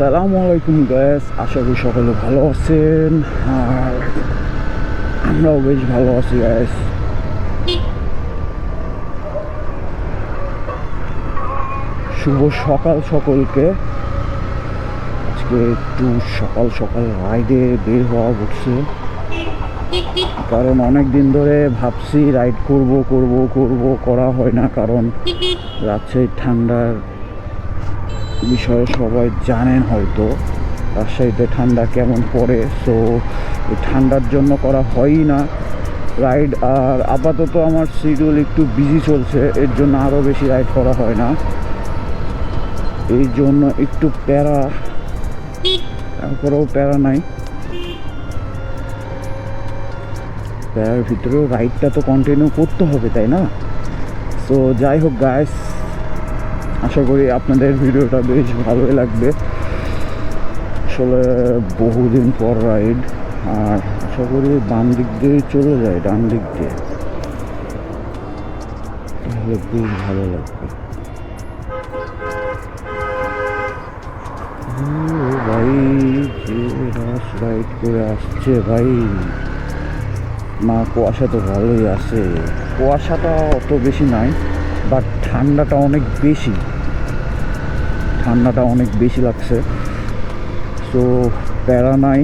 আসসালামু আলাইকুম গ্যাস আশা করি সকলে ভালো আছেন। আর আমরাও বেশ ভালো আছি গ্যাস শুভ সকাল সকলকে। আজকে একটু সকাল সকাল রাইডে বের হওয়া উঠছে কারণ অনেক দিন ধরে ভাবছি রাইড করব করব করব, করা হয় না। কারণ রাজশাহীর ঠান্ডার বিষয়ে সবাই জানেন হয়তো, রাজশাহীতে ঠান্ডা কেমন পড়ে সো ঠান্ডার জন্য করা হয়ই না। রাইড আর আপাতত আমার শিডিউল একটু বিজি চলছে, এর জন্য আরও বেশি রাইড করা হয় না। এই জন্য একটু প্যারা, তারপরেও প্যারা নাই। প্যারার ভিতরেও রাইডটা তো কন্টিনিউ করতে হবে, তাই না? সো যাই হোক গাইস আশা করি আপনাদের ভিডিওটা বেশ ভালোই লাগবে। আসলে বহুদিন পর রাইড আর আশা করি বাম দিক দিয়ে চলে যায়, ডান দিক দিয়ে। তাহলে বেশ ভালো লাগবে। ভাই রাস রাইড করে আসছে ভাই। মা, কুয়াশা তো ভালোই আছে। কুয়াশাটা অত বেশি নাই বাট ঠান্ডাটা অনেক বেশি। ঠান্ডাটা অনেক বেশি লাগছে। সো প্যারা নাই।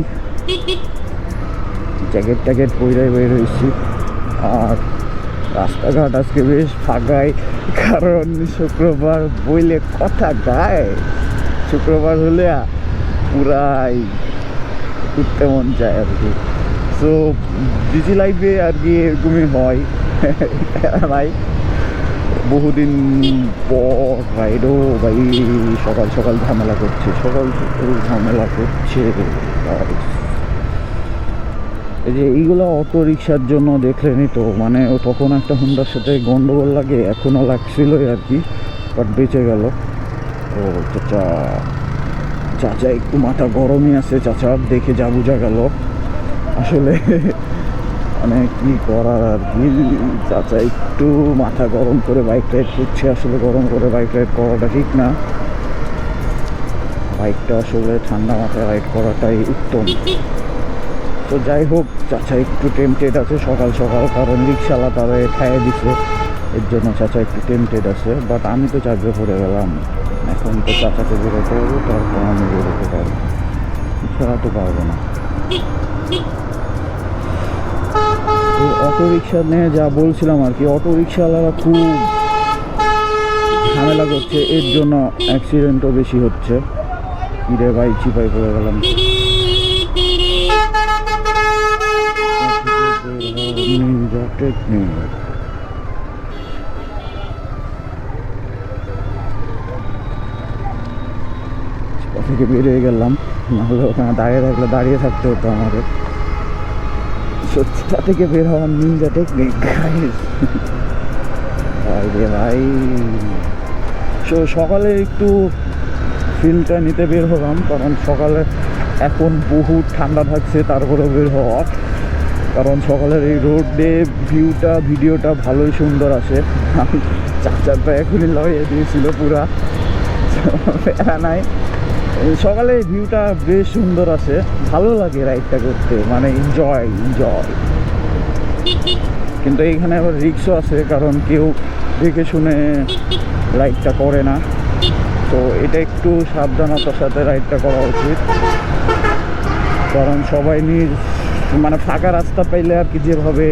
জ্যাকেট ট্যাকেট পরে বের হয়েছি আর রাস্তাঘাট আজকে বেশ ফাঁকাই, কারণ শুক্রবার বইলে কথা গায়। শুক্রবার হলে পুরাই উঠতে মন চায় আর কি। সো বিজি লাইফে আর কি এরকমই হয়। ভাই বহুদিন পর রাইডও ভাই, সকাল সকাল ঝামেলা করছে, সকাল সকাল ঝামেলা করছে এই যে এইগুলো অটো রিক্সার জন্য দেখলেনি তো মানে ও তখন একটা হুন্ডার সাথে গন্ডগোল লাগে এখনও লাগছিলই আর কি বাট বেঁচে গেল। ও চাচা চাচা একটু মাথা গরমই আছে, চাচা দেখে যা বোঝা গেল। আসলে মানে কি করার আর কি? চাচা একটু মাথা গরম করে বাইক রাইড করছে। আসলে গরম করে বাইক রাইড করাটা ঠিক না। বাইকটা আসলে ঠান্ডা মাথায় রাইড করাটাই উত্তম। তো যাই হোক, চাচা একটু টেম্পটেড আছে সকাল সকাল, কারণ রিক্সালা তারা খাইয়ে দিছে। এর জন্য চাচা একটু টেম্পটেড আছে বাট আমি তো চার্জে পড়ে গেলাম। এখন তো চাচাকে বেরোতে হবে, তারপর আমি বেরোতে পারব। ছাড়া তো পারব না। অটো রিক্সা নিয়ে যা বলছিলাম আর কি অটো রিক্সাওয়ালারা খুব ঝামেলা করছে, এর জন্য অ্যাক্সিডেন্টও বেশি হচ্ছে। ইরে ভাই চিপাই পড়ে গেলাম। থেকে বেরিয়ে গেলাম নাহলে ওখানে দাঁড়িয়ে থাকলে দাঁড়িয়ে থাকতে হতো আমাদের। সত্যিটা থেকে বের হওয়ার নিনজা টেকনিক গাইস ভাই। সো সকালে একটু ফিলটা নিতে বের হলাম, কারণ সকালে এখন বহু ঠান্ডা থাকছে, তারপরেও বের হওয়া কারণ সকালের এই রোডে ভিউটা ভিডিওটা ভালোই সুন্দর আসে আমি চাচারটা এখনই লাগিয়ে দিয়েছিল পুরা। নাই। সকালে ভিউটা বেশ সুন্দর আসে ভালো লাগে রাইডটা করতে মানে এনজয় এনজয় কিন্তু এইখানে আবার রিক্সও আছে, কারণ কেউ দেখে শুনে রাইডটা করে না। তো এটা একটু সাবধানতার সাথে রাইডটা করা উচিত। কারণ সবাই নিজ মানে ফাঁকা রাস্তা পাইলে আর কি যেভাবে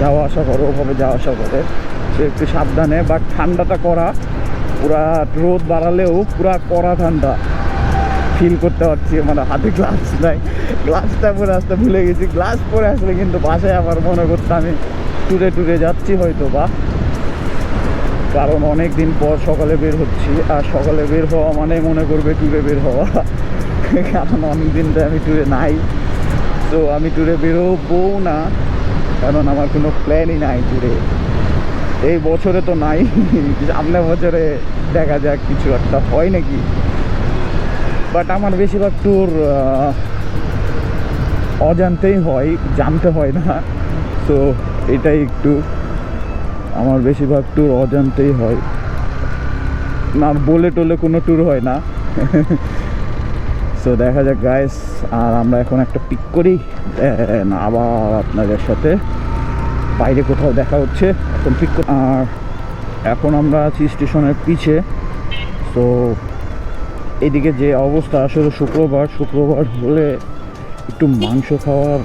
যাওয়া আসা করে, ওভাবে যাওয়া আসা করে, সে একটু সাবধানে। বাট ঠান্ডাটা করা, পুরা রোদ বাড়ালেও পুরা কড়া ঠান্ডা। ফিল করতে পারছি মানে হাতে গ্লাস নাই। গ্লাসটা পরে আসতে ভুলে গেছি। গ্লাস পরে আসলে কিন্তু বাসায় আবার মনে করতে আমি টুরে টুরে যাচ্ছি হয়তো বা। কারণ অনেক দিন পর সকালে বের হচ্ছি, আর সকালে বের হওয়া মানে মনে করবে ট্যুরে বের হওয়া। কারণ অনেক দিন তো আমি ট্যুরে নাই। তো আমি ট্যুরে বেরোবো না, কারণ আমার কোনো প্ল্যানই নাই ট্যুরে এই বছরে তো নাই, সামনে বছরে দেখা যাক কিছু একটা হয় নাকি। বাট আমার বেশিরভাগ ট্যুর অজান্তেই হয়, জানতে হয় না। তো এটাই একটু আমার বেশিরভাগ ট্যুর অজান্তেই হয়। না, বলে টলে কোনো ট্যুর হয় না। সো দেখা যাক গাইস আর আমরা এখন একটা পিক করি, Then আবার আপনাদের সাথে বাইরে কোথাও দেখা হচ্ছে, এখন পিক আর এখন আমরা আছি স্টেশনের পিছে। তো এদিকে যে অবস্থা, আসলে শুক্রবার শুক্রবার হলে একটু মাংস খাওয়ার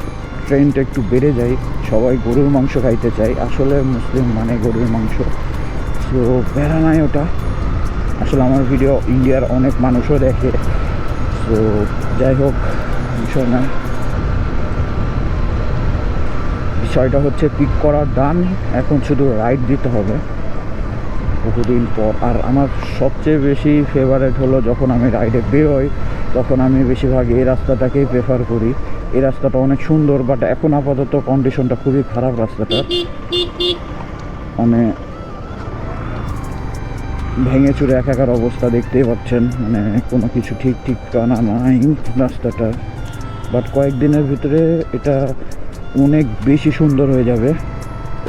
ট্রেন্ডটা একটু বেড়ে যায়। সবাই গরুর মাংস খাইতে চায়। আসলে মুসলিম মানে গরুর মাংস। তো বেড়া নাই ওটা। আসলে আমার ভিডিও ইন্ডিয়ার অনেক মানুষও দেখে। তো যাই হোক, বিষয় না বিষয়টা হচ্ছে পিক করা ডান এখন শুধু রাইড দিতে হবে। বহুদিন পর। আর আমার সবচেয়ে বেশি ফেভারেট হলো যখন আমি রাইডে বেরোই, তখন আমি বেশিরভাগ এই রাস্তাটাকেই প্রেফার করি। এই রাস্তাটা অনেক সুন্দর বাট এখন আপাতত কন্ডিশনটা খুবই খারাপ রাস্তাটা মানে ভেঙে চুরে একাকার অবস্থা দেখতেই পাচ্ছেন। মানে কোনো কিছু ঠিক ঠিক কানা নাই রাস্তাটা বাট কয়েকদিনের ভিতরে এটা অনেক বেশি সুন্দর হয়ে যাবে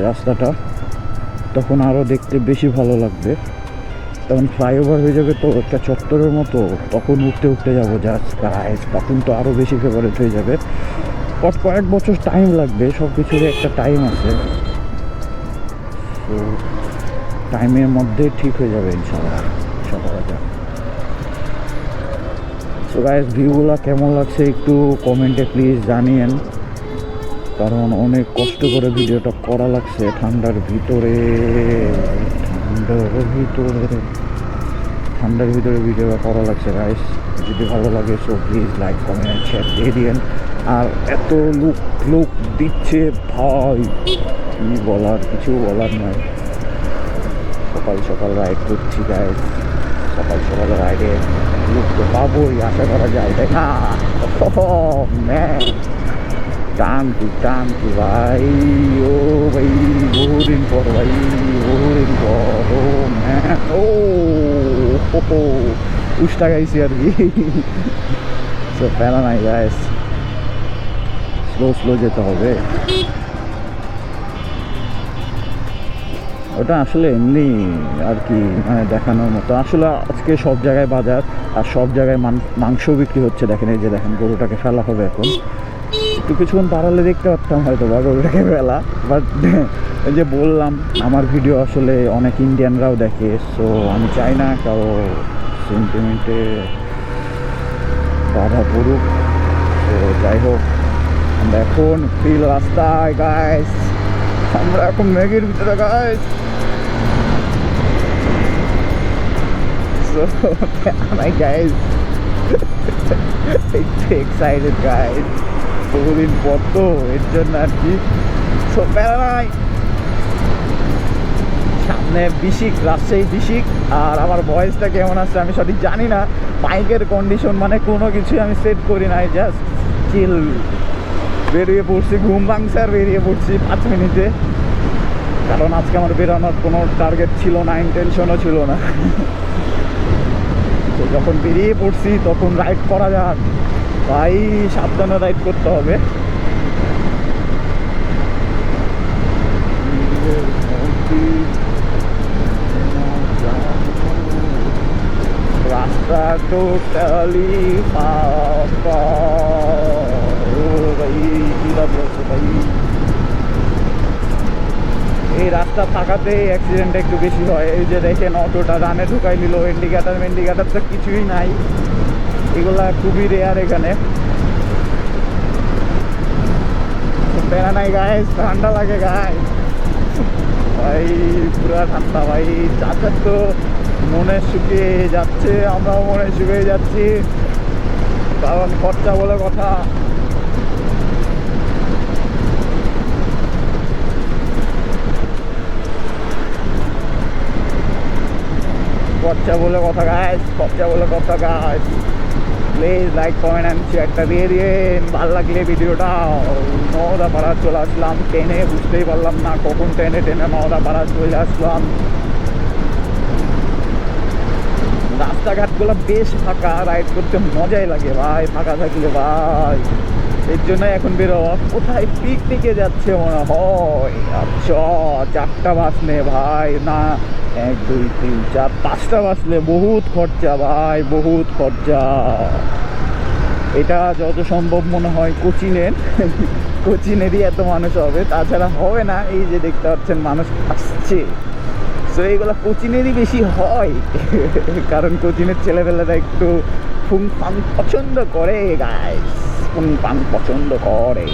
রাস্তাটা। তখন আরও দেখতে বেশি ভালো লাগবে। তখন ফ্লাইওভার হয়ে যাবে তো, একটা চত্বরের মতো। তখন উঠতে উঠতে যাব জাস্ট গাইজ তখন তো আরও বেশি ফেভারেট হয়ে যাবে। বাট কয়েক বছর টাইম লাগবে সব কিছুরই একটা টাইম আছে। তো টাইমের মধ্যে ঠিক হয়ে যাবে ইনশাল্লাহ সকালে যা সো ভিউগুলো কেমন লাগছে একটু কমেন্টে প্লিজ জানিয়েন। কারণ অনেক কষ্ট করে ভিডিওটা করা লাগছে ঠান্ডার ভিতরে ঠান্ডার ভিতরে ঠান্ডার ভিতরে ভিডিওটা করা লাগছে গাইস যদি ভালো লাগে so please like comment share দিয়ে দিন আর এত লুক লুক দিচ্ছে ভাই, কি বলার, কিছু বলার নাই। সকাল সকাল রাইড করছি গাইস সকাল সকাল রাইডে লুক তো পাবোই, আশা করা যায়, তাই না? ম্যান টানছি টানছি ভাই, ও ভাই, বহুদিন পর ভাই, বহুদিন পর, ও ম্যান ও উষ্টা গাইছি আর কি। সো প্যারা নাই গাইস স্লো স্লো যেতে হবে। ওটা আসলে এমনি আর কি মানে দেখানোর মতো। আসলে আজকে সব জায়গায় বাজার আর সব জায়গায় মাংস বিক্রি হচ্ছে। দেখেন, এই যে দেখেন, গরুটাকে ফেলা হবে এখন। একটু কিছুক্ষণ দাঁড়ালে দেখতে পারতাম হয়তো বা গরুটাকে ফেলা বাট এই যে বললাম আমার ভিডিও আসলে অনেক ইন্ডিয়ানরাও দেখে সো আমি চাই না কারও সেন্টিমেন্টে বাধা পড়ুক। তো যাই হোক আমরা এখন ফিল রাস্তায় গাইস আমরা এখন মেঘের ভিতরে গাইস guys, একটু এক্সাইটেড গাইস বহুদিন পর তো এর জন্য আর কি নাই। সামনে বিশিক, রাজশাহী বিশিক, আর আমার ভয়েসটা কেমন আছে আমি সঠিক জানি না। বাইকের কন্ডিশন মানে কোনো কিছুই আমি সেট করি নাই জাস্ট চিল বেরিয়ে পড়ছি, ঘুম ভাঙছে আর বেরিয়ে পড়ছি পাঁচ মিনিটে। কারণ আজকে আমার বেরোনোর কোনো টার্গেট ছিল না ইন্টেনশনও ছিল না। তো যখন বেরিয়ে পড়ছি, তখন রাইড করা যাক। ভাই সাবধানে রাইড করতে হবে। রাস্তা টোটালি এই রাস্তা থাকাতে অ্যাক্সিডেন্ট একটু বেশি হয়। এই যে দেখেন, অটোটা রানে ঢুকাই নিল ইন্ডিকেটার মেন্ডিকেটার তো কিছুই নাই। এগুলা খুবই রেয়ার এখানে। প্যারা নাই গায়ে ঠান্ডা লাগে গায়ে ভাই, পুরা ঠান্ডা ভাই চাচার তো মনে শুকিয়ে যাচ্ছে, আমরাও মনে শুকিয়ে যাচ্ছি। কারণ খরচা বলে কথা। খরচা বলে কথা গাছ খরচা বলে কথা গাছ প্লিজ লাইক কমেন্ট অ্যান্ড শেয়ারটা দিয়ে দিয়ে ভালো লাগলে ভিডিওটা নওদা পাড়া চলে আসলাম। ট্রেনে বুঝতেই পারলাম না কখন ট্রেনে ট্রেনে নওদা পাড়া চলে আসলাম। রাস্তাঘাটগুলো বেশ ফাঁকা রাইড করতে মজাই লাগে ভাই, ফাঁকা থাকলে ভাই। এর জন্য এখন বেরোয়া কোথায় পিকনিকে যাচ্ছে মনে হয়? আচ্ছা চারটা বাসলে ভাই, না, এক, দুই, তিন, চার, পাঁচটা বাসলে বহুত খরচা ভাই, বহুত খরচা। এটা যত সম্ভব মনে হয় কোচিনের, কোচিনেরই এত মানুষ হবে। তাছাড়া হবে না, এই যে দেখতে পাচ্ছেন মানুষ আসছে। তো এইগুলো কোচিনেরই বেশি হয়। কারণ কোচিনের ছেলেবেলারা একটু ফাং পছন্দ করে গাইস ফুং ফাং পছন্দ করে,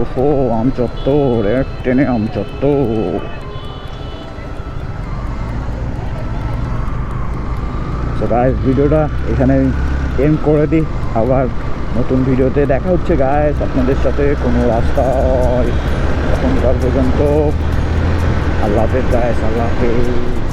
ওহো আম চত্বর এক টেনে আম চত্বর তো গাইস ভিডিওটা এখানে এন্ড করে দিই। আবার নতুন ভিডিওতে দেখা হচ্ছে গাইস আপনাদের সাথে কোনো রাস্তায়। এখনকার পর্যন্ত আল্লাহ হাফেজ গাইস আল্লাহ হাফেজ।